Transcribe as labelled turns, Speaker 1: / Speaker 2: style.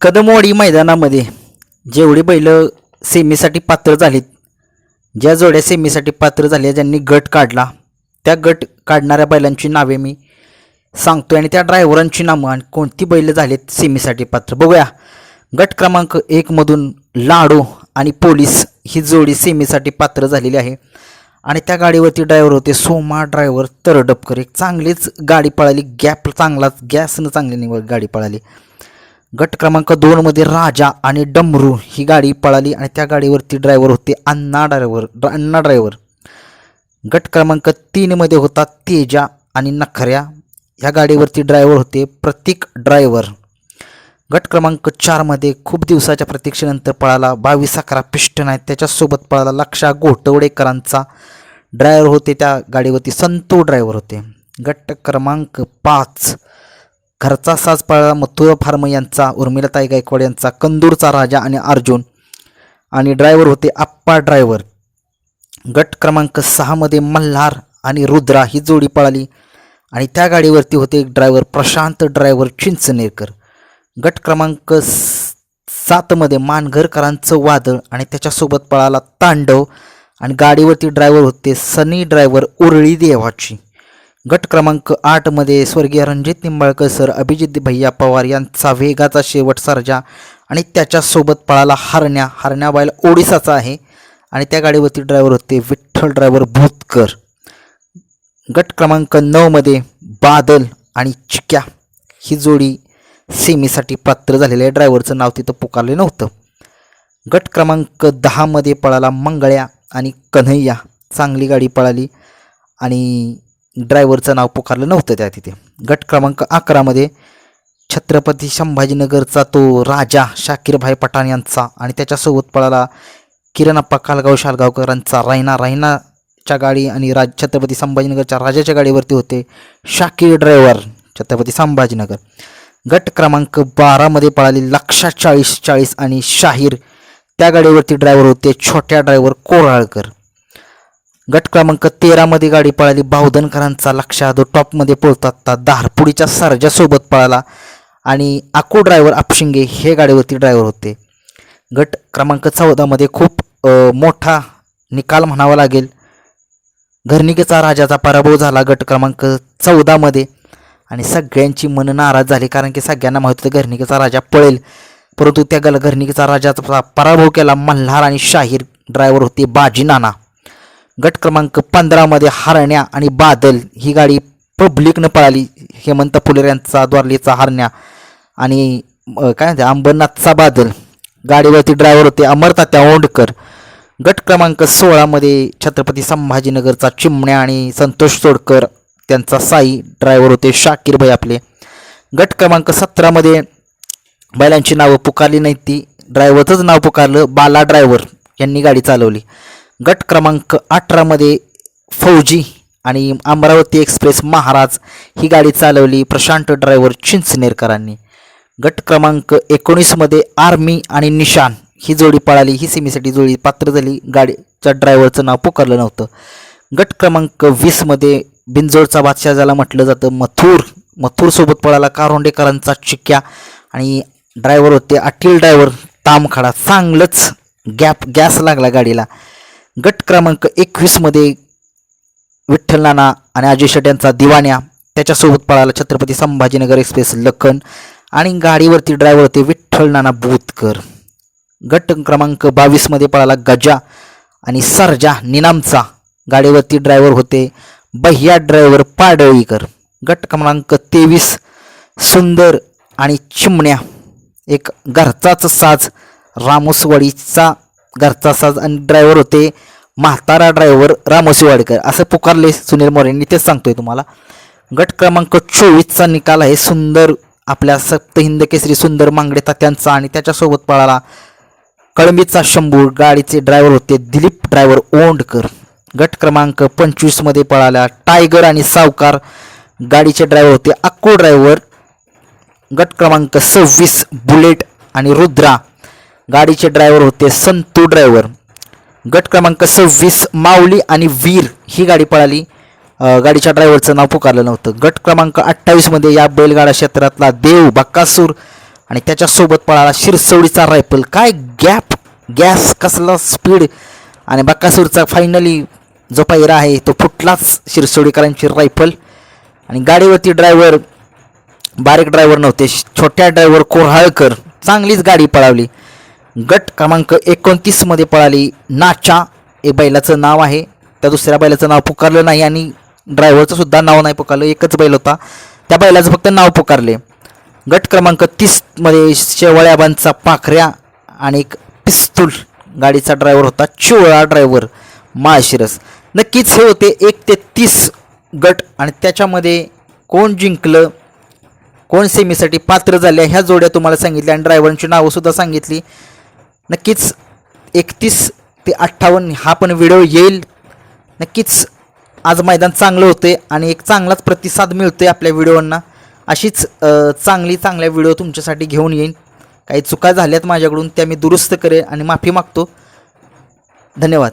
Speaker 1: कदमवाडी मैदानामध्ये जेवढी बैलं सेमीसाठी पात्र झालीत ज्या जोड्या सेमीसाठी पात्र झाल्या ज्यांनी गट काढला त्या गट काढणाऱ्या बैलांची नावे मी सांगतोय आणि त्या ड्रायव्हरांची नावं आणि कोणती बैलं झालीत सेमीसाठी पात्र. बघूया. गट क्रमांक एकमधून लाडू आणि पोलीस ही जोडी सेमीसाठी पात्र झालेली आहे. आणि त्या गाडीवरती ड्रायव्हर होते सोमा ड्रायव्हर तरडपकर. एक चांगलीच गाडी पळाली. गॅप चांगलाच गॅसनं चांगली निवड गाडी पळाली. गट क्रमांक दोनमध्ये राजा आणि डमरू ही गाडी पळाली आणि त्या गाडीवरती ड्रायव्हर होते अण्णा ड्रायव्हर अण्णा ड्रायव्हर गट क्रमांक तीनमध्ये होता तेजा आणि नखऱ्या. ह्या गाडीवरती ड्रायव्हर होते प्रतीक ड्रायव्हर गट क्रमांक चारमध्ये खूप दिवसाच्या प्रतीक्षेनंतर पळाला बावीस अकरा पिष्टन आहेत त्याच्यासोबत पळाला लक्षा घोटवडेकरांचा ड्रायव्हर होते त्या गाडीवरती संतो ड्रायव्हर होते. गट क्रमांक पाच घरचा साज पळाला मथुरा फार्म यांचा उर्मिलाताई गायकवाड यांचा कंदूरचा राजा आणि अर्जुन आणि ड्रायव्हर होते आप्पा ड्रायव्हर गट क्रमांक सहामध्ये मल्हार आणि रुद्रा ही जोडी पळाली आणि त्या गाडीवरती होते ड्रायव्हर प्रशांत ड्रायव्हर चिंचनेरकर गट क्रमांक सातमध्ये मानघरकरांचं वादळ आणि त्याच्यासोबत पळाला तांडव आणि गाडीवरती ड्रायव्हर होते सनी ड्रायव्हर उरळी देवाची. गट क्रमांक आठमध्ये स्वर्गीय रणजित निंबाळकर सर अभिजित भैया पवार यांचा वेगाचा शेवट सर्जा आणि त्याच्यासोबत पळाला हरण्या. हरण्या बैल ओडिसाचा आहे. आणि त्या गाडीवरती ड्रायव्हर होते विठ्ठल ड्रायव्हर भूतकर. गट क्रमांक नऊमध्ये बादल आणि चिक्या. ही जोडी सेमीसाठी पात्र झालेल्या आहे ड्रायव्हरचं नाव तिथं पुकारले नव्हतं. गट क्रमांक दहामध्ये पळाला मंगळ्या आणि कन्हैया. चांगली गाडी पळाली आणि ड्रायव्हरचं नाव पुकारलं नव्हतं त्या तिथे. गट क्रमांक अकरामध्ये छत्रपती संभाजीनगरचा तो राजा शाकीरभाई पठाण यांचा आणि त्याच्यासोबत पळाला किरणप्पा कालगाव शालगावकरांचा रायना रायनाच्या गाडी आणि राज छत्रपती संभाजीनगरच्या राजाच्या गाडीवरती होते शाकीर ड्रायव्हर छत्रपती संभाजीनगर. गट क्रमांक बारामध्ये पळाली लक्षा चाळीस चाळीस आणि शाहीर. त्या गाडीवरती ड्रायव्हर होते छोट्या ड्रायव्हर कोराळकर. गट क्रमांक तेरामध्ये गाडी पळाली. बावधनकरांचा लक्ष आदो टॉपमध्ये पळतात धारपुडीच्या सरजासोबत पळाला आणि आकू ड्रायव्हर आपशिंगे हे गाडीवरती ड्रायव्हर होते. गट क्रमांक चौदामध्ये खूप मोठा निकाल म्हणावा लागेल. घरनिकेचा राजाचा पराभव झाला गट क्रमांक चौदामध्ये आणि सगळ्यांची मन नाराज झाली कारण की सगळ्यांना माहिती होतं घरनिकेचा राजा पळेल. परंतु त्या गल घरनिकेचा राजाचा पराभव केला. मल्हार आणि शाहीर ड्रायव्हर होते बाजी नाना गट क्रमांक पंधरामध्ये हरण्या आणि बादल ही गाडी पब्लिकनं पळाली. हेमंत फुलेर यांचा द्वारलीचा हरण्या आणि काय म्हणते अंबरनाथचा बादल. गाडीवरती ड्रायव्हर होते अमरतात्या ओंडकर. गट क्रमांक सोळामध्ये छत्रपती संभाजीनगरचा चिमण्या आणि संतोष सोडकर त्यांचा साई ड्रायव्हर होते शाकीर भाई आपले. गट क्रमांक सतरामध्ये बैलांची नावं पुकारली नाही ती. ड्रायव्हरचंच नाव पुकारलं बाला ड्रायव्हर यांनी गाडी चालवली. गट क्रमांक अठरामध्ये फौजी आणि अमरावती एक्सप्रेस महाराज ही गाडी चालवली प्रशांत ड्रायव्हर चिंचनेरकरांनी. गट क्रमांक एकोणीसमध्ये आर्मी आणि निशान ही जोडी पळाली. ही सेमीसाठी जोडी पात्र झाली. गाडीच्या ड्रायव्हरचं नाव पुकारलं नव्हतं. गट क्रमांक वीसमध्ये बिंजोडचा बादशाह ज्याला म्हटलं जातं मथुर. मथुरसोबत पळाला कारोंडेकरांचा चिक्क्या आणि ड्रायव्हर होते अटील ड्रायव्हर तामखाडा. चांगलंच गॅप गॅस लागला गाडीला. गट क्रमांक एकवीसमध्ये विठ्ठल नाना आणि अजय शेट यांचा दिवाण्या. त्याच्यासोबत पळाला छत्रपती संभाजीनगर एक्सप्रेस लखन आणि गाडीवरती ड्रायव्हर होते विठ्ठल नाना बोतकर. गट क्रमांक बावीसमध्ये पळाला गजा आणि सरजा निनामचा. गाडीवरती ड्रायव्हर होते बह्या ड्रायव्हर पाडळीकर. गट क्रमांक तेवीस सुंदर आणि चिमण्या. एक घरचाच साज रामोसवाडीचा घरचा साज आणि ड्रायव्हर होते. म्हातारा ड्रायव्हर रामोसवाडीकर असं पुकारले सुनील मोरेंनी तेच सांगतोय तुम्हाला. गट क्रमांक चोवीसचा निकाल आहे. सुंदर आपल्या सप्तहिंद केसरी सुंदर मांगडे तात्यांचा आणि त्याच्यासोबत पळाला कळंबीचा शंभू गाडीचे ड्रायव्हर होते दिलीप ड्रायव्हर ओंडकर. गट क्रमांक पंचवीसमध्ये पळाला टायगर आणि सावकार. गाडीचे ड्रायव्हर होते अक्को ड्रायव्हर गट क्रमांक सव्वीस बुलेट आणि रुद्रा. गाडीचे ड्रायव्हर होते संतू ड्रायव्हर गट क्रमांक सव्वीस माऊली आणि वीर ही गाडी पळाली. गाडीच्या ड्रायव्हरचं नाव पुकारलं नव्हतं. गट क्रमांक अठ्ठावीसमध्ये या बैलगाडा क्षेत्रातला देव बक्कासूर आणि त्याच्यासोबत पळाला शिरसवडीचा रायफल काय गॅप गॅस कसला स्पीड आणि बक्कासूरचा फायनली जो पायरा आहे तो फुटलाच शिरसोडीकरांची रायफल आणि गाडीवरती ड्रायव्हर बारीक ड्रायव्हर नव्हते. श- छोट्या ड्रायव्हर कोऱ्हाळकर चांगलीच गाडी पळावली गट क्रमांक एकोणतीसमध्ये पळाली नाचा. हे बैलाचं नाव आहे. त्या दुसऱ्या बैलाचं नाव पुकारलं नाही आणि ड्रायव्हरचं सुद्धा नाव नाही पुकारलं. एकच बैल होता. त्या बैलाचं फक्त नाव पुकारले. गट क्रमांक तीसमध्ये शेवळ्याबांचा पाखऱ्या आणि एक पिस्तूल गाडीचा ड्रायव्हर होता. चिवळा ड्रायव्हर माळशिरस. नक्कीच हे होते एक ते तीस गट आणि त्याच्यामध्ये कोण जिंकलं कोण सेमीसाठी पात्र झाल्या ह्या जोड्या तुम्हाला सांगितल्या आणि ड्रायव्हरांची नावंसुद्धा सांगितली. नक्कीच एकतीस ते अठ्ठावन्न हा पण व्हिडिओ येईल. नक्कीच आज मैदान चांगलं होते आणि एक चांगलाच प्रतिसाद मिळतोय आपल्या व्हिडिओंना. अशीच चांगली चांगल्या व्हिडिओ तुमच्यासाठी घेऊन येईन. काही चुका झाल्यात माझ्याकडून त्या मी दुरुस्त करेन आणि माफी मागतो. धन्यवाद.